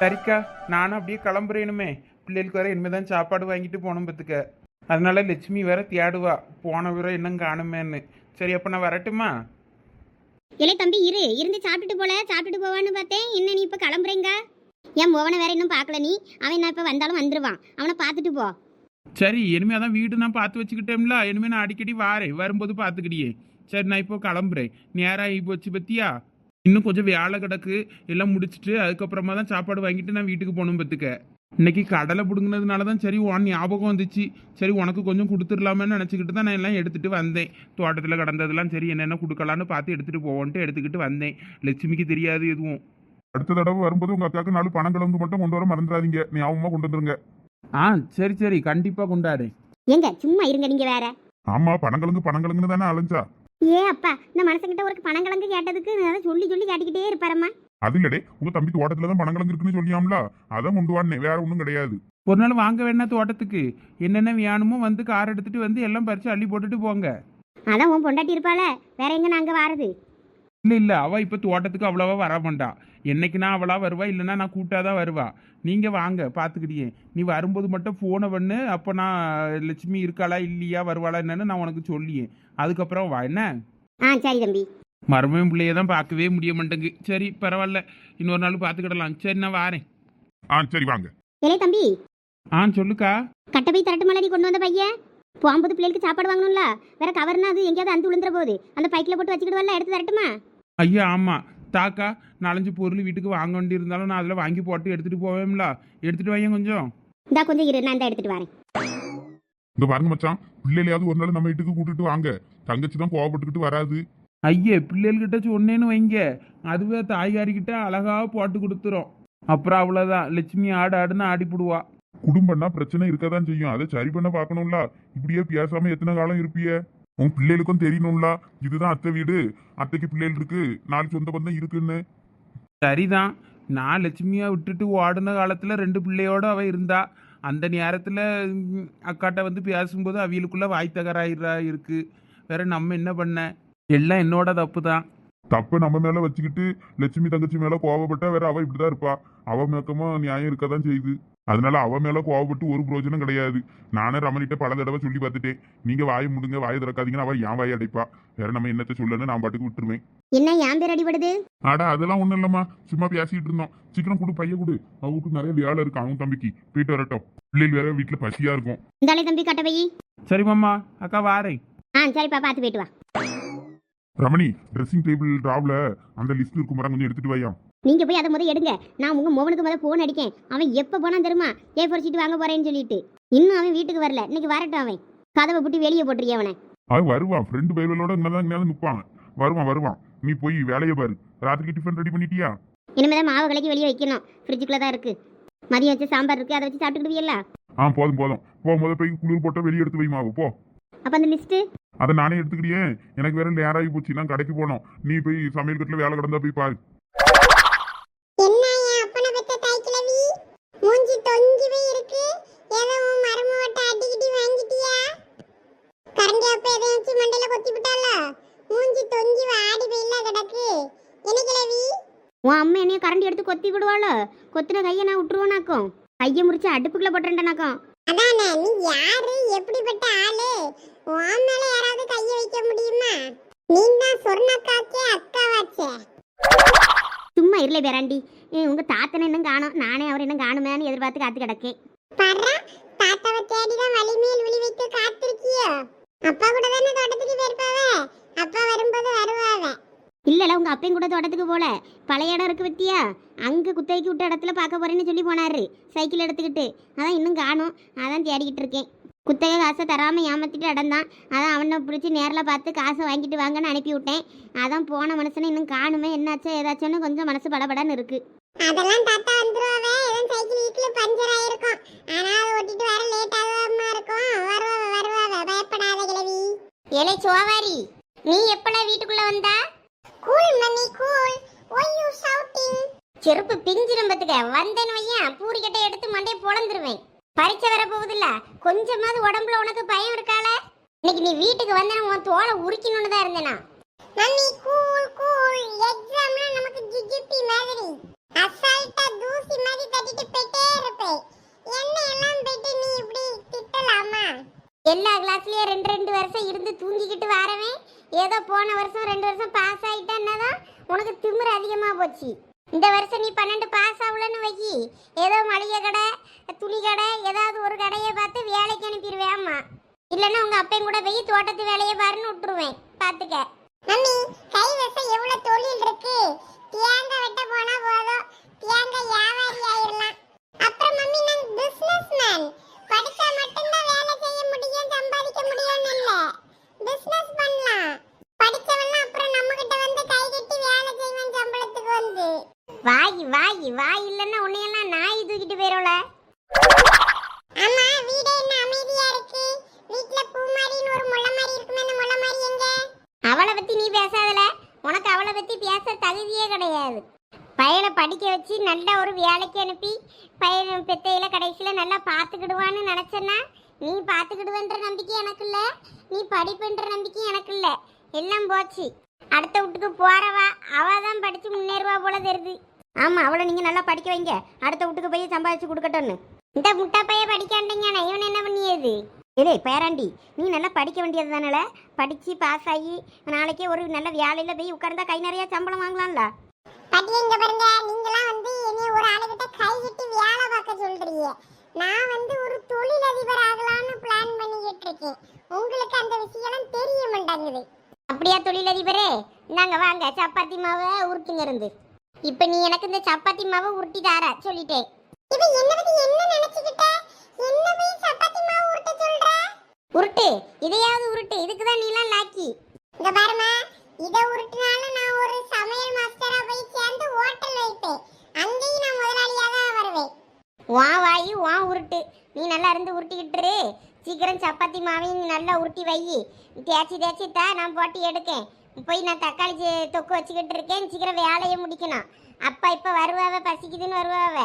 சரிக்கா நானும் அப்படியே கிளம்புறேனுமே. பிள்ளைகளுக்கு வேற இனிமே தான் சாப்பாடு வாங்கிட்டு போகணும் பத்துக்க அதனால லட்சுமி வேற தேடுவா. போன வேற இன்னும் காணுமேன்னு. சரி அப்போ நான் வரட்டுமா? இலை தம்பி இரு. இருந்து சாப்பிட்டுட்டு போல. சாப்பிட்டுட்டு போவான்னு பார்த்தேன். என்ன நீ இப்போ கிளம்புறீங்க? என் மோவனை வேற இன்னும் பார்க்கல நீ. அவன் நான் இப்போ வந்தாலும் வந்துருவான். அவனை பார்த்துட்டு போ. சரி இனிமே அதான் வீடு நான் பார்த்து வச்சுக்கிட்டேன்ல. இனிமே நான் அடிக்கடி வாரேன். வரும்போது பார்த்துக்கிட்டியே சரி நான் இப்போ கிளம்புறேன். நேரம் ஆகி போச்சு பத்தியா இன்னும் கொஞ்சம் வேலை கிடக்கு எல்லாம் முடிச்சிட்டு அதுக்கப்புறமா தான் சாப்பாடு வாங்கிட்டு நான் வீட்டுக்கு போகணும் பத்துக்க இன்னைக்கு கடலை பிடுங்கினதுனால தான் சரி உன் ஞாபகம் வந்துச்சு. சரி உனக்கு கொஞ்சம் கொடுத்துடலாமேன்னு நினச்சிக்கிட்டு தான் நான் எல்லாம் எடுத்துகிட்டு வந்தேன். தோட்டத்தில் கடந்ததெல்லாம் சரி என்னென்ன கொடுக்கலான்னு பார்த்து எடுத்துகிட்டு போவோன்ட்டு எடுத்துக்கிட்டு வந்தேன். லட்சுமிக்கு தெரியாது எதுவும். அடுத்த தடவை வரும்போது உங்க அக்காவுக்கு நாலு பணங்கிழங்கு மட்டும் கொண்டு வர மறந்துடாதீங்க. ஞாபகமா கொண்டு வந்துருங்க. ஆ சரி சரி. கண்டிப்பாக கொண்டாடு எங்க சும்மா இருங்க நீங்க வேற. ஆமா பணங்கிழங்கு பணங்கிழங்குன்னு தானே அலைஞ்சா? ஏ அப்பா இந்த மனசுக்கிட்ட ஒரு பணங்கிழங்கு கேட்டதுக்கு அதை சொல்லி சொல்லி கேட்டுக்கிட்டே இருப்பாரம்மா. அது இல்லடே உங்க தம்பி தோட்டத்துல தான் பணங்கிழங்கு இருக்குன்னு சொல்லியாம்ல? அதான் கொண்டு வானே வேற ஒன்றும் கிடையாது. ஒரு நாள் வாங்க வேணா தோட்டத்துக்கு. என்னென்ன வேணுமோ வந்து கார் எடுத்துட்டு வந்து எல்லாம் பறிச்சு அள்ளி போட்டுட்டு போங்க. அதான் உன் பொண்டாட்டி இருப்பாள வேற எங்க நாங்க வாரது? இல்லை இல்லை அவள் இப்போ தோட்டத்துக்கு அவ்வளோவா வர மாட்டா. என்னைக்குனா அவளா வருவா இல்லைன்னா நான் கூட்டாக தான் வருவா. நீங்கள் வாங்க பார்த்துக்கிட்டியே நீ வரும்போது மட்டும் ஃபோனை பண்ணு அப்போ நான் லட்சுமி இருக்காளா இல்லையா வருவாளா என்னன்னு நான் உனக்கு சொல்லியே. அதுக்கப்புறம் வா என்ன? ஆ சரி தம்பி. மருமையும் பிள்ளைய தான் பார்க்கவே முடிய மாட்டேங்கு. சரி பரவாயில்ல. இன்னொரு நாள் பார்த்துக்கிடலாம் சரி நான் வாரேன். ஆ சரி வாங்க. இலே தம்பி. ஆ சொல்லுக்கா. கட்டை போய் தரட்டு மலை நீ கொண்டு வந்த பையன் போகும்போது பிள்ளைகளுக்கு சாப்பாடு வாங்கணும்ல? வேற கவர்னா அது எங்கேயாவது அந்து விழுந்துற போகுது. அந்த பைக்கில் போட்டு வச்சுக்கிடுவல்ல எடுத்து தரட்டுமா? ஐயா ஆமாம் தாக்கா நாலஞ்சு பொருள் வீட்டுக்கு வாங்க வேண்டி இருந்தாலும் நான் அதில் வாங்கி போட்டு எடுத்துகிட்டு போவேன்ல எடுத்துகிட்டு வையன் கொஞ்சம். இந்தா கொஞ்சம் இரு நான் எடுத்துட்டு வரேன். இந்த பாருங்க மச்சான் பிள்ளைலையாவது ஒரு நாள் நம்ம வீட்டுக்கு கூட்டிட்டு வாங்க. தங்கச்சி தான் கோவப்பட்டுக்கிட்டு வராது. ஐயே பிள்ளைகள்கிட்ட சொன்னேன்னு வைங்க. அதுவே தாய்காரிக்கிட்ட அழகா போட்டு கொடுத்துரும். அப்புறம் அவ்வளோதான் லட்சுமி ஆடு ஆடுன்னு ஆடிப்புடுவா. குடும்பம்னா பிரச்சனை இருக்கதான் செய்யும். அதை சரி பண்ண பார்க்கணும்ல. இப்படியே பேசாம எத்தனை காலம் இருப்பிய? உன் பிள்ளைகளுக்கும் தெரியணும்ல. இதுதான் அத்தை வீடு. அத்தைக்கு பிள்ளைகள் இருக்கு. நாலு சொந்த பந்தம் இருக்குன்னு. சரிதான். நான் லட்சுமியை விட்டுட்டு ஓடின காலத்தில் ரெண்டு பிள்ளையோட அவ இருந்தா. அந்த நேரத்தில் அக்காட்ட வந்து பேசும்போது அவியலுக்குள்ள வாய் தகராயிரா இருக்கு. வேற நம்ம என்ன பண்ண? எல்லாம் என்னோட தப்பு தான் தப்பு நம்ம மேல வச்சுக்கிட்டு லட்சுமி தங்கச்சி மேல கோவப்பட்டா வேற அவ இப்படிதான் இருப்பா. அவ மேக்கமா நியாயம் இருக்கதான் செய்யுது. அதனால அவ மேல கோவப்பட்டு ஒரு பிரயோஜனம் கிடையாது. நானே ரமணிட்ட பல தடவை சொல்லி பார்த்துட்டேன். நீங்க வாய் முடுங்க வாய் திறக்காதீங்கன்னு அவ என் வாய் அடைப்பா. வேற நம்ம என்னத்த சொல்லணும்னு நான் பாட்டுக்கு விட்டுருவேன். என்ன ஏன் பேர் அடிபடுது? அடா அதெல்லாம் ஒண்ணும் இல்லம்மா. சும்மா பேசிட்டு இருந்தோம். சீக்கிரம் கொடு பைய கொடு. அவங்களுக்கு நிறைய வேலை இருக்கு அவன் தம்பிக்கு. போயிட்டு வரட்டும். பிள்ளைகள் வேற வீட்டுல பசியா இருக்கும். இந்தாலே தம்பி கட்டை சரி மாமா. அக்கா வாரேன். ஆ சரிப்பா பார்த்து போயிட்டு வா. ரமணி ட்ரெஸ்ஸிங் டேபிள் டிராவ்ல அந்த லிஸ்ட் இருக்கும் மரம் கொஞ்சம் எடுத்துட்டு வையா. நீங்க போய் அதை முதல் எடுங்க. நான் உங்க மோகனுக்கு முதல் போன் அடிக்கேன். அவன் எப்ப போனான் தெரியுமா? ஏ ஃபோர் சீட் வாங்க போறேன்னு சொல்லிட்டு. இன்னும் அவன் வீட்டுக்கு வரல. இன்னைக்கு வரட்டும் அவன். கதவை புட்டி வெளியே போட்டுருக்கேன் அவனை? அவன் வருவான். ஃப்ரெண்டு பயிலோட இங்கதான் இங்கேயாவது நிற்பான் வருவான் வருவான். நீ போய் வேலையை பாரு. ராத்திரிக்கு டிஃபன் ரெடி பண்ணிட்டியா? இனிமேதான் மாவு கலக்கி வெளியே வைக்கணும். ஃப்ரிட்ஜுக்குள்ள தான் இருக்கு. மதியம் வச்சு சாம்பார் இருக்கு. அதை வச்சு சாப்பிட்டுக்கிடுவீல்ல ஆ போதும் போதும். போ முத போய் குளிர் போட்ட வெளியே எடுத்து வை மாவு. போ. அப்ப அந்த லிஸ்ட் அதை நானே எடுத்துக்கிட்டியே எனக்கு வேற நேராகி போச்சு. நான் கடைக்கு போனோம். நீ போய் சமையல் கட்டில் வேலை கிடந்தா போய் பாரு என்ன என் அப்பனை பெத்த தாய் கிழவி மூஞ்சி தொங்கி போய் இருக்கு ஏதோ உன் மருமவட்ட அடிக்கிட்டி வாங்கிட்டியா கரண்டி அப்ப எதையாச்சும் மண்டையில கொத்தி விட்டால மூஞ்சி தொங்கி ஆடி போயில கிடக்கு என்ன கிழவி உன் அம்மா என்னைய கரண்டி எடுத்து கொத்தி விடுவாளோ? கொத்தின கையை நான் விட்டுருவேனாக்கும். கையை முறிச்சு அடுப்புக்குள்ள போட்டுறேன்டானாக்கும். அதானே நீ யாரு? எப்படிப்பட்ட ஆளு? உன் மேல யாராவது கைய வைக்க முடியுமா? நீ தான் சொர்ணக்காக்கே அக்காவாச்சே. சும்மா இருள பேராண்டி. உங்க தாத்தனை இன்னும் காணும். நானே அவர் இன்னும் காணுமேன்னு எதிர்பார்த்து காத்து கிடக்கேன். பர்றா தாத்தாவை தேடிதான் வலிமேல் விழி வைத்து காத்திருக்கியோ? அப்பா கூட தானே தோட்டத்துக்கு போயிருப்பாவ? அப்பா வரும்போது வருவாவ. இல்லல உங்க அப்பையும் கூட தோட்டத்துக்கு போல. பழைய இடம் இருக்கு பத்தியா? அங்க குத்தகைக்கு விட்ட இடத்துல பார்க்க போறேன்னு சொல்லி போனாரு. சைக்கிள் எடுத்துக்கிட்டு. அதான் இன்னும் காணும். அதான் தேடிக்கிட்டு இருக்கேன். குத்தகை காசை தராம ஏமாத்திட்டு இடம் தான் அதான் அவனை பிடிச்சி நேரில் பார்த்து காசை வாங்கிட்டு வாங்கன்னு அனுப்பி விட்டேன் அதான் போன மனுஷனை இன்னும் காணுமே என்னாச்சோ ஏதாச்சும்னு கொஞ்சம் மனசு படபடன்னு இருக்கு. அதெல்லாம் தாத்தா வந்துருவாவ. எதுவும் சைக்கிள் வீட்டுல பஞ்சர் ஆயிருக்கும். ஆனா அதை ஓட்டிட்டு வர லேட் ஆகாம இருக்கும். வருவாவ வருவாவ. பயப்படாத கிழவி. ஏலே சோவாரி நீ எப்படா வீட்டுக்குள்ள வந்தா? Cool mummy cool why you shouting செருப்பு பிஞ்சிரும் பத்துக்க வந்தேன் வையன். பூரிக்கட்டை எடுத்து மண்டையை பொழந்துருவேன் பரீட்சை வர போகுதுல்ல. கொஞ்சமாவது உடம்புல உனக்கு பயம் இருக்கால? இன்னைக்கு நீ வீட்டுக்கு வந்தேன் உன் தோலை உரிக்கணும்னு தான் இருந்தேனா? மம்மி கூல் கூல் எக்ஸாம்ல நமக்கு ஜிஜிபி மாதிரி. அசால்ட்டா தூசி மாதிரி தட்டிட்டு போயிட்டே இருப்பேன். என்ன எல்லாம் போயிட்டு நீ இப்படி திட்டலாமா? எல்லா கிளாஸ்லயும் ரெண்டு ரெண்டு வருஷம் இருந்து தூங்கிக்கிட்டு வரவேன். ஏதோ போன வருஷம் ரெண்டு வருஷம் பாஸ் ஆயிட்டேன்னா உனக்கு திமிர் அதிகமாக போச்சு. இந்த வருஷம் நீ பன்னெண்டு பாஸ் ஆகலன்னு வை ஏதோ மளிகை கடை துணி கடை ஏதாவது ஒரு கடையை பார்த்து வேலைக்கு அனுப்பிடுவேம்மா. இல்லைன்னா உங்க அப்பையும் கூட போய் தோட்டத்து வேலையை பாருன்னு விட்டுருவேன். பார்த்துக்க. மம்மி கை வசம் எவ்வளோ தொழில் இருக்கு? தேங்காய் வெட்ட போனா போதும். தேங்காய் வியாபாரி ஆயிடலாம். அப்புறம் மம்மி நான் பிஸ்னஸ் மேன் படிச்சா மட்டும்தான் வேலை செய்ய முடியும் சம்பாதிக்க முடியும்னு இல்ல. பிசினஸ் பண்ணலாம். படிச்சவன்லாம் அப்புறம் நம்ம கிட்ட வந்து கை கட்டி வேலை செய்வேன் சம்பளத்துக்கு வந்து. வாய் வாய் வாய் இல்லைன்னா உன்னையெல்லாம் நாய் தூக்கிட்டு போயிரோல அம்மா வீடே என்ன அமைதியா இருக்கு? வீட்ல பூமாரின்னு ஒரு முள்ள மாதிரி இருக்குமே அந்த முள்ள மாதிரி எங்க? அவளை பத்தி நீ பேசாதல. உனக்கு அவளை பத்தி பேச தகுதியே கிடையாது. பையனை படிக்க வச்சு நல்ல ஒரு வேலைக்கு அனுப்பி பையன் பெத்தையில கடைசியில் நல்லா பார்த்துக்கிடுவான்னு நினச்சேன்னா நீ பார்த்துக்கிடுவேன்ற நம்பிக்கை எனக்கு இல்லை. நீ படிப்புன்ற நம்பிக்கை எனக்கு இல்லை. எல்லாம் போச்சு. அடுத்த வீட்டுக்கு போறவா அவ தான் படிச்சு முன்னேறுவா போல தெரியுது. ஆமாம் அவளை நீங்கள் நல்லா படிக்க வைங்க. அடுத்த வீட்டுக்கு போய் சம்பாதிச்சு கொடுக்கட்டும்னு. இந்த முட்டை பையன் படிக்காண்டீங்க இவன் என்ன பண்ணியது? இல்லை பேராண்டி நீ நல்லா படிக்க வேண்டியது தானே படித்து பாஸ் ஆகி நாளைக்கே ஒரு நல்ல வேலையில் போய் உட்கார்ந்தா கை நிறையா சம்பளம் வாங்கலாம்ல? பாட்டி இங்க பாருங்க நீங்களாம் வந்து என்னைய ஒரு ஆளுகிட்ட கை கட்டி வேலை பார்க்க சொல்றீங்க. நான் வந்து ஒரு தொழிலதிபர் ஆகலாம்னு பிளான் பண்ணிக்கிட்டு இருக்கேன். உங்களுக்கு அந்த விஷயம்லாம் தெரிய மாட்டாங்குது. அப்படியா தொழிலதிபரே? நாங்க வாங்க சப்பாத்தி மாவை உருட்டுங்க இருந்து. இப்போ நீ எனக்கு இந்த சப்பாத்தி மாவை உருட்டி தார சொல்லிட்டேன். இவ என்ன பத்தி என்ன நினைச்சுக்கிட்ட? என்ன போய் சப்பாத்தி மாவு உருட்ட சொல்ற? உருட்டு இதையாவது உருட்டு இதுக்கு தான் நீலாம் லாக்கி இந்த பாருமா இத உருட்டினாலும் நான் ஒரு சமையல் மாஸ்டரா போய் சேர்ந்து ஹோட்டல் வைப்பேன் அங்கேயும் நான் முதலாளியா தான் வருவேன். வா வாயி வா உருட்டு. நீ நல்லா இருந்து உருட்டிக்கிட்டுரு சீக்கிரம் சப்பாத்தி மாவையும் நீ நல்லா உருட்டி வை. தேய்ச்சி தேய்ச்சி தான் நான் போட்டி எடுக்கேன். போய் நான் தக்காளி தொக்கு வச்சுக்கிட்டு இருக்கேன். சீக்கிரம் வேலையை முடிக்கணும். அப்பா இப்போ வருவாவ பசிக்குதுன்னு வருவாவ.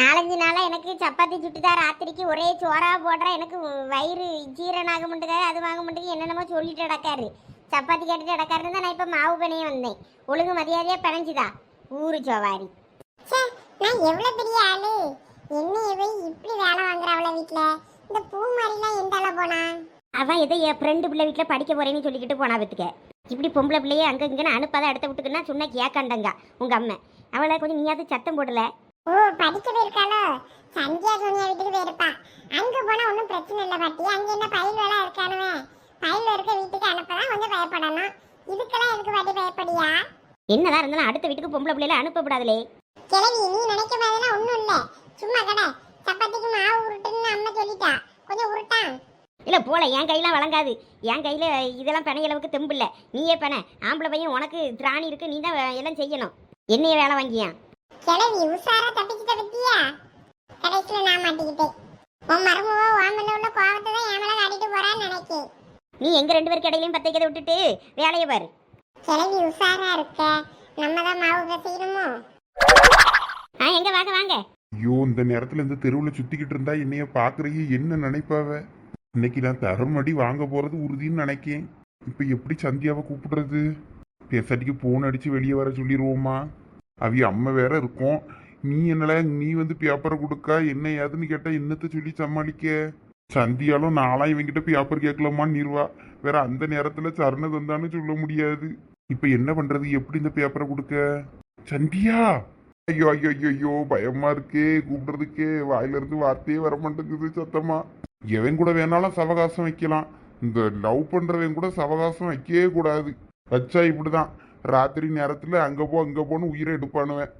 நாலஞ்சு நாளாக எனக்கு சப்பாத்தி சுட்டுதா ராத்திரிக்கு ஒரே சோறாக போடுற. எனக்கு வயிறு ஜீரணம் ஆக அது வாங்க மாட்டேங்குது என்னென்னமோ சொல்லிட்டு நடக்காரு. சப்பாத்தி கேட்டுட்டு நடக்காருன்னு தான் நான் இப்போ மாவு பிணைய வந்தேன். ஒழுங்கு மரியாதையாக பிணைஞ்சுதா? ஊரு சோவாரி. நான் எவ்வளவு பெரிய ஆளு? என்ன இவ இப்படி வேலை வாங்குறாவள வீட்ல? இந்த பூ மாதிரிலாம் எந்த ஆள போனா? அவன் ஏதோ என் ஃப்ரெண்டு பிள்ளை வீட்டில் படிக்க போறேன்னு சொல்லிக்கிட்டு போனா பத்துக்க. இப்படி பொம்பளை பிள்ளையே அங்கே இங்கன்னு அனுப்பாத அடுத்த வீட்டுக்குன்னா சொன்னா கேட்காண்டங்க உங்க அம்மா. அவளை கொஞ்சம் நீயாவது சத்தம் போடல. ஓ படிக்க போயிருக்காளோ? சந்தியா சோனியா வீட்டுக்கு போயிருப்பா. அங்க போனா ஒன்றும் பிரச்சனை இல்லை பாட்டி. அங்க என்ன பயில் வேலை இருக்கானுவே? பயில் இருக்க வீட்டுக்கு அனுப்பதான் கொஞ்சம் பயப்படணும். இதுக்கெல்லாம் எதுக்கு பாட்டி பயப்படியா? என்னதான் இருந்தாலும் அடுத்த வீட்டுக்கு பொம்பளை பிள்ளைல அனுப்பப்படாதே கிளவி நீ நினைக்க மாதிரிலாம் ஒன்றும் இல்லை. சும்மா கடை. சப்பாத்திக்கு மாவு உருட்டுன்னு அம்மா சொல்லிட்டா. கொஞ்சம் உருட்டான் இல்லை போல. என் கையெல்லாம் வழங்காது. என் கையில் இதெல்லாம் பெண அளவுக்கு தெம்பு இல்லை. நீயே பெண ஆம்பளை பையன் உனக்கு திராணி இருக்கு. நீ தான் எல்லாம் செய்யணும். என்னைய வேலை வாங்கியான் கிளவி உஷாரா தப்பிச்சுட்ட பத்தியா? கடைசியில் நான் மாட்டிக்கிட்டேன். உன் மருமவோ உன் மேல உள்ள கோவத்தை தான் என் மேல காட்டிட்டு போறான்னு நினைக்கேன். நீ எங்க ரெண்டு பேருக்கு இடையிலையும் பத்தைக்கதை விட்டுட்டு வேலையை பாரு. கிளவி உஷாரா இருக்க. நம்ம தான் மாவு பிசையணுமோ ஆ எங்க வாங்க வாங்க. ஐயோ இந்த நேரத்துல இந்த தெருவில் சுத்திக்கிட்டு இருந்தா என்னைய பாக்குறீங்க என்ன நினைப்பாவ? இன்னைக்கு நான் தரமடி வாங்க போறது உறுதின்னு நினைக்கேன். இப்ப எப்படி சந்தியாவை கூப்பிடுறது? பேசாட்டிக்கு போன் அடிச்சு வெளியே வர சொல்லிடுவோமா அவிய அம்மா வேற இருக்கும். நீ என்னல நீ வந்து பேப்பரை கொடுக்கா என்ன ஏதுன்னு கேட்டா என்னத்த சொல்லி சமாளிக்க? சந்தியாலும் நாளா இவங்கிட்ட பேப்பர் கேட்கலாமான்னு நீர்வா வேற அந்த நேரத்துல சரண தந்தான்னு சொல்ல முடியாது. இப்ப என்ன பண்றது? எப்படி இந்த பேப்பரை கொடுக்க? சந்தியா! ஐயோ ஐயோ ஐயோ ஐயோ பயமா இருக்கே கூப்பிடுறதுக்கே. வாயிலிருந்து வார்த்தையே வர மாட்டேங்குது சத்தமா. எவன் கூட வேணாலும் சவகாசம் வைக்கலாம். இந்த லவ் பண்றவன் கூட சவகாசம் வைக்கவே கூடாது. வச்சா இப்படிதான். ராத்திரி நேரத்துல அங்க போ அங்க போன்னு உயிரை எடுப்பானுவன்.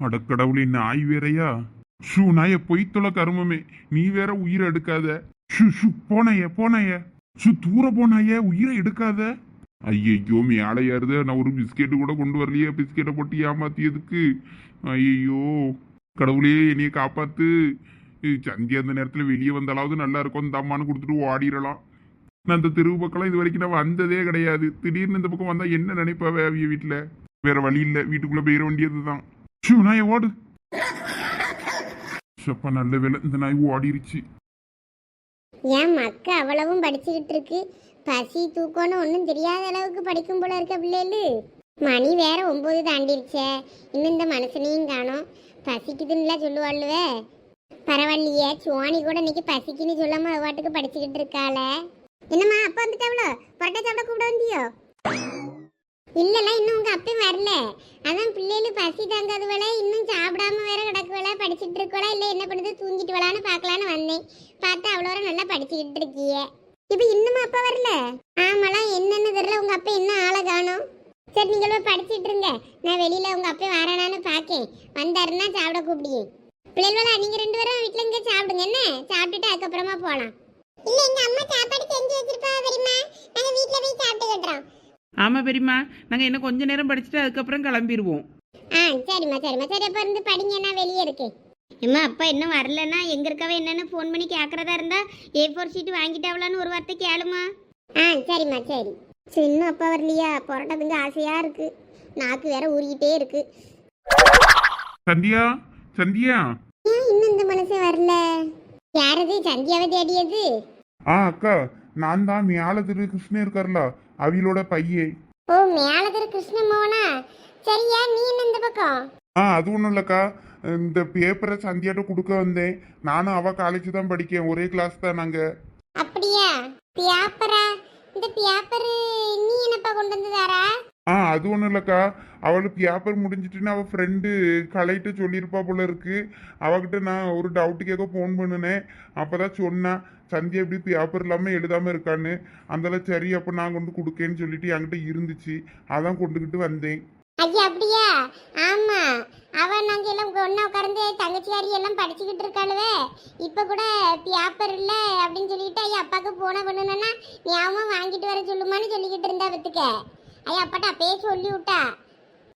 அடக்கடவுளே நாய் வேறையா? ஷூ நாய பொய்த்தொல கருமமே நீ வேற உயிரை எடுக்காத. ஷூ ஷூ போனைய போனைய. ஷூ தூர போனாய உயிரை எடுக்காத. ஐயையோ மேலே ஏறுது நான் ஒரு பிஸ்கெட்டு கூட கொண்டு வரலையே பிஸ்கெட்டை போட்டு ஏமாத்தியதுக்கு. ஐயையோ கடவுளே என்னைய காப்பாத்து. ஏய், அந்த நேரத்தில் வெளியே வந்தாலாவது நல்லா இருக்கும். இந்த அம்மானு கொடுத்துட்டு ஓடிடலாம். நான் அந்த தெருவு பக்கம்லாம் இது வரைக்கும் நான் வந்ததே கிடையாது. திடீர்னு இந்த பக்கம் வந்தா என்ன நினைப்பாவே அவிய வீட்டில்? வேற வழி இல்லை. வீட்டுக்குள்ள போயிட வேண்டியது தான் ஷூ நாயை ஓடு. சப்பா நல்ல வேலை இந்த நாய் ஓடிருச்சு. என் மக்க அவ்வளவும் படிச்சுக்கிட்டு இருக்கு? பசி தூக்கம்னு ஒன்றும் தெரியாத அளவுக்கு படிக்கும் போல இருக்க பிள்ளைகளு. மணி வேற ஒம்பது தாண்டிருச்சே இன்னும் இந்த மனுஷனையும் காணோம். பசிக்குதுன்னுலாம் சொல்லுவாள்வே. பரவாயில்லையே சுவாணி கூட இன்னைக்கு பசிக்குன்னு சொல்லாம அது பாட்டுக்கு படிச்சுக்கிட்டு இருக்காளே. என்னம்மா அப்பா வந்துட்டாவளோ? பரோட்டா சாப்பிட கூட வந்தியோ? இல்லைல்ல இன்னும் உங்க அப்பயும் வரல. அதான் பிள்ளைகளுக்கு பசி தாங்காதவள இன்னும் சாப்பிடாம வேற கிடக்குவளா படிச்சுட்டு இருக்கவளா இல்ல என்ன பண்ணுது தூங்கிட்டு வரலான்னு பார்க்கலான்னு வந்தேன். பார்த்தா அவ்வளோ வரை நல்லா படிச்சுக்கிட்டு இருக்கிய. இப்ப இன்னுமா அப்பா வரல? ஆமாலாம் என்னன்னு தெரியல உங்க அப்பா என்ன ஆளை காணும்? சரி நீங்கள் போய் இருங்க நான் வெளியில உங்க அப்பா வரானான்னு பாக்கேன் வந்தாருன்னா சாப்பிட கூப்பிடுங்க. பிள்ளைகளா நீங்க ரெண்டு பேரும் வீட்ல இங்கே சாப்பிடுங்க என்ன? சாப்பிட்டுட்டு அதுக்கப்புறமா போலாம். இல்ல எங்க அம்மா சாப்பாடு செஞ்சு வச்சிருப்பா பெரியம்மா. நாங்க வீட்ல போய் சாப்பிட்டுக்கிட்டோம் ஆமாம் பெரியம்மா. நாங்கள் இன்னும் கொஞ்ச நேரம் படிச்சுட்டு அதுக்கப்புறம் கிளம்பிடுவோம் ஆ சரிம்மா சரிம்மா. சரி அப்ப இருந்து படிங்க நான் வெளியே இருக்கேன் அம்மா அப்பா இன்னும் வரலன்னா எங்க இருக்கவே என்னன்னு ஃபோன் பண்ணி கேட்கறதா இருந்தா ஏ ஃபோர் ஷீட் வாங்கிட்டாவலான்னு ஒரு வார்த்தை கேளுமா. ஆ சரிம்மா சரி. சரி இன்னும் அப்பா வரலையா? பரோட்டா திங்க ஆசையா இருக்கு. நாக்கு வேற ஊறிக்கிட்டே இருக்கு. சந்தியா சந்தியா. ஏன் இன்னும் இந்த மனுஷன் வரல? யாரது? சந்தியாவை தேடியது? ஆ அக்கா. நான் தான் மேல திரு கிருஷ்ணன் இருக்கார்ல அவியலோட பையே. ஓ மேலதர் கிருஷ்ண மோகனா சரியா நீ என்ன இந்த பக்கம்? ஆ அது ஒன்றும் இல்லைக்கா. இந்த பேப்பரை சந்தியாட்ட கொடுக்க வந்தேன். நானும் அவ காலேஜ் தான் படிக்கேன். ஒரே கிளாஸ் தான் நாங்கள் அப்படியா? பியாப்பரா இந்த பியாப்பரு நீ என்னப்பா கொண்டு வந்து தாரா ஆ அது ஒன்றும் இல்லைக்கா. அவளுக்கு பேப்பர் முடிஞ்சிட்டுன்னு அவள் ஃப்ரெண்டு கலைகிட்ட சொல்லியிருப்பா போல இருக்கு. அவகிட்ட நான் ஒரு டவுட்டு கேட்க ஃபோன் பண்ணினேன். அப்போ தான் சொன்னேன் சந்தியா எப்படி பேப்பர் இல்லாமல் எழுதாமல் இருக்கான்னு? அந்தளவு சரி அப்போ நான் கொண்டு கொடுக்கேன்னு சொல்லிட்டு என்கிட்ட இருந்துச்சு. அதான் கொண்டுக்கிட்டு வந்தேன். ஐயா அப்படியா? ஆமா. அவ நாங்க எல்லாம் ஒன்னா உட்கார்ந்து தங்கச்சியாரி எல்லாம் படிச்சுக்கிட்டு இருக்காளுவே. இப்ப கூட பேப்பர் இல்ல அப்படின்னு சொல்லிட்டு ஐயா அப்பாக்கு போன பண்ணுனா ஞாபகம் வாங்கிட்டு வர சொல்லுமான்னு சொல்லிக்கிட்டு இருந்தா பத்துக்க ஐயா அப்பாட்ட அப்பயே சொல்லி விட்டா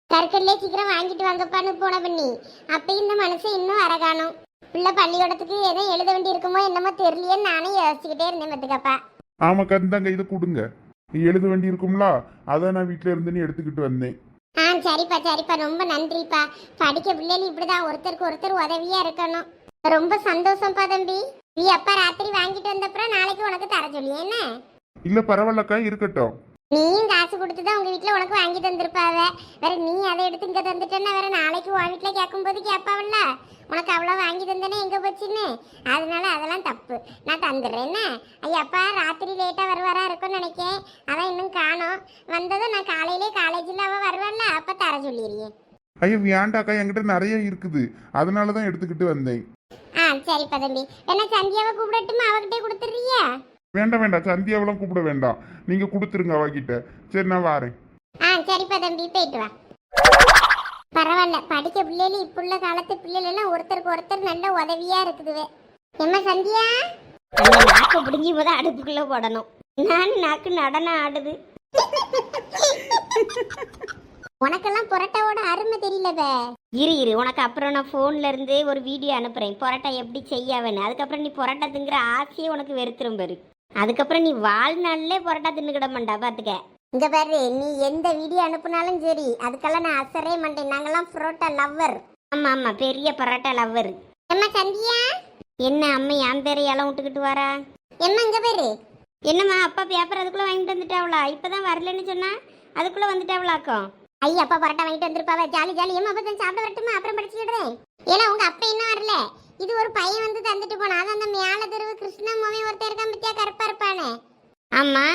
கற்கல்லே சீக்கிரம் வாங்கிட்டு வாங்கப்பான்னு போன பண்ணி. அப்பயும் இந்த மனுஷன் இன்னும் வர காணும் பிள்ளை பள்ளிக்கூடத்துக்கு எதோ எழுத வேண்டி இருக்குமோ என்னமோ தெரியலையேன்னு நானும் யோசிச்சுக்கிட்டே இருந்தேன் பத்துக்கப்பா ஆமாக்கா இந்தாங்க இதை கொடுங்க. எழுத வேண்டி இருக்கும்ல அதை நான் வீட்டில் இருந்துன்னு எடுத்துக்கிட்டு வந்தேன். ஆ சரிப்பா சரிப்பா. ரொம்ப நன்றிப்பா. படிக்க பிள்ளைகள் இப்படிதான் ஒருத்தருக்கு ஒருத்தர் உதவியா இருக்கணும். ரொம்ப சந்தோஷம்ப்பா தம்பி. நீ அப்பா ராத்திரி வாங்கிட்டு வந்தப்புறம் நாளைக்கு உனக்கு தர சொல்லி என்ன? இல்லை பரவாயில்லக்கா இருக்கட்டும். நீயும் காசு கொடுத்து தான் உங்க வீட்ல உனக்கு வாங்கி தந்திருப்பாவ. வேற நீ அதை எடுத்து இங்க தந்துட்டேன்னா வேற நாளைக்கு உன் வீட்ல கேட்கும்போது கேட்பாவல்ல. உனக்கு அவ்வளோ வாங்கி தந்தேனே எங்க போச்சுன்னு. அதனால அதெல்லாம் தப்பு. நான் தந்துடுறேன் என்ன ஐயா அப்பா ராத்திரி லேட்டா வருவாரா இருக்கும்னு நினைக்கேன். அதான் இன்னும் காணோம். வந்ததும் நான் காலையிலே காலேஜில் அவ வருவாள்ல அப்ப தர சொல்லிடுறேன். ஐயோ வேண்டாக்கா என்கிட்ட நிறைய இருக்குது. அதனால தான் எடுத்துக்கிட்டு வந்தேன். ஆ சரிப்பா தம்பி என்ன சந்தியாவை கூப்பிடட்டுமா? அவகிட்டே கொடுத்துட்றியா? வேண்டாம் வேண்டாம் சந்தியாவெல்லாம் கூப்பிட வேண்டாம் நீங்க கொடுத்துருங்க அவகிட்ட. சரி நான் வாரேன். ஆ சரிப்பா தம்பி. போயிட்டு வா. பரவாயில்ல. படிக்க பிள்ளைகள் இப்போ உள்ள காலத்து பிள்ளைகள் எல்லாம் ஒருத்தருக்கு ஒருத்தர் நல்ல உதவியா இருக்குதுவே. என்ன சந்தியா? அந்த நாக்கு பிடுங்கி போது அடுப்புக்குள்ள போடணும். நான் நாக்கு நடனம் ஆடுது. உனக்கெல்லாம் புரோட்டாவோட அருமை தெரியலவே. இரு இரு. உனக்கு அப்புறம் நான் ஃபோன்ல இருந்து ஒரு வீடியோ அனுப்புறேன். பரோட்டா எப்படி செய்யாவேன்னு அதுக்கப்புறம் நீ பரோட்டா திங்கிற ஆசையே உனக்கு வெறுத்துரும் பாரு. அதுக்கப்புறம் நீ வாழ்நாள்லே பரோட்டா தின்னுக்கிட மாட்டா பாத்துக்க. இங்க பாரு நீ எந்த வீடியோ அனுப்புனாலும் சரி அதுக்கெல்லாம் நான் அசரே மாட்டேன். நாங்கெல்லாம் புரோட்டா லவ்வர். ஆமா ஆமா பெரிய பரோட்டா லவ்வர். எம்மா சந்தியா? என்ன அம்மா என் பேரை இலம் விட்டுக்கிட்டு வரா? எம்மா இங்க பாரு. என்னம்மா அப்பா பேப்பர் அதுக்குள்ள வாங்கிட்டு வந்துட்டாவளா? இப்பதான் வரலன்னு சொன்னா அதுக்குள்ள வந்துட்டாவளாக்கும் ஐயா அப்பா பரோட்டா வாங்கிட்டு வந்திருப்பாவ. Jolly jolly. ஏமா அப்ப சாப்பிட வரட்டுமா? அப்புறம் படிச்சுக்கிடுறேன் ஏன்னா உங்க அப்பா இன்னும் வரல. இது ஒரு பையன் வந்து தந்துட்டு போனா அது அந்த மேல தெருவு கிருஷ்ணமாவே ஒருத்தர் இருக்கான் பத்தியா கருப்பா இருப்பானே ஆமா.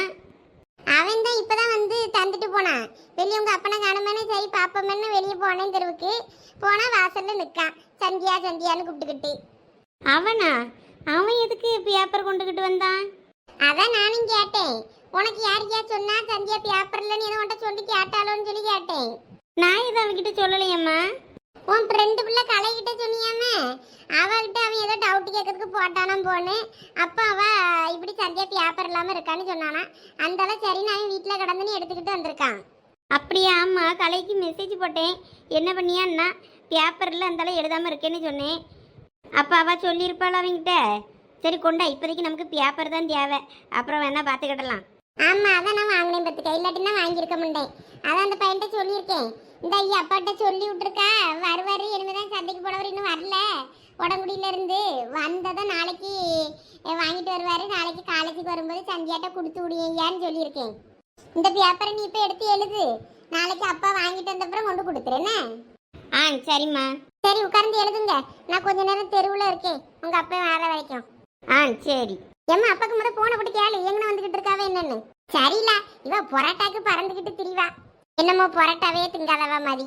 அவன் தான் இப்பதான் வந்து தந்துட்டு போனான். வெளியே உங்க அப்பனை காணுமேனு சரி பாப்போமேனு வெளியே போனேன் தெருவுக்கு. போனா வாசல்ல நிக்கான். சந்தியா சந்தியான்னு கூப்பிட்டுக்கிட்டு. அவனா? அவன் எதுக்கு பேப்பர் கொண்டுகிட்டு வந்தான்? அதான் நானும் கேட்டேன். உனக்கு யார் யார் சொன்னா சந்தியா பேப்பர்ல நீ ஏதோ உன்ட்ட சொல்லி கேட்டாலோன்னு சொல்லி கேட்டேன். நான் இதை அவகிட்ட சொல்லலையம்மா? உன் ஃப்ரெண்டு பிள்ளை கலைகிட்ட சொன்னியாமே? அவகிட்ட அவன் டவுட் கேட்கறதுக்கு போட்டானா போனேன். அப்போ அவ இப்படி சந்தியா பேப்பர் இல்லாமல் இருக்கான்னு சொன்னானா. அந்தால சரி நான் வீட்டில் கிடந்துன்னு எடுத்துக்கிட்டு வந்திருக்கான். அப்படியா ஆமா கலைக்கு மெசேஜ் போட்டேன். என்ன பண்ணியான்னா பேப்பரில் அந்தாலும் எழுதாமல் இருக்கேன்னு சொன்னேன். அப்போ அவ சொல்லியிருப்பாள் அவங்ககிட்ட சரி கொண்டா இப்போதைக்கு நமக்கு பேப்பர் தான் தேவை. அப்புறம் வேணா பார்த்துக்கிடலாம். ஆமா அதான் நான் வாங்கினேன் பத்துக்க இல்லாட்டினா வாங்கியிருக்க மாட்டேன். அதான் அந்த பையன்கிட்ட சொல்லியிருக்கேன். இந்த ஐயா அப்பாட்ட சொல்லி விட்டுருக்கா. எண்ணி தான் சந்தைக்கு போனவர் இன்னும் வரல. உடங்குடியில இருந்து வந்ததை நாளைக்கு வாங்கிட்டு வருவாரு. நாளைக்கு காலேஜுக்கு வரும்போது சந்தியாட்ட கொடுத்து விடுங்கன்னு சொல்லியிருக்கேன். இந்த பேப்பரை நீ இப்போ எடுத்து எழுது. நாளைக்கு அப்பா வாங்கிட்டு வந்தப்புறம் கொண்டு கொடுத்துருன்னு ஆ சரிம்மா. சரி உட்கார்ந்து எழுதுங்க. நான் கொஞ்ச நேரம் தெருவில் இருக்கேன். உங்க அப்பா வர வரைக்கும். ஆ சரி. எம்மா அப்பாக்கு முத போன போட்டு கேளு. எங்கன வந்துகிட்டு இருக்காவே என்னன்னு. சரியில்ல. இவ பொராட்டாக்கு பறந்துகிட்டு திரிவா. என்னமோ பொராட்டாவே திங்காதவ மாதிரி.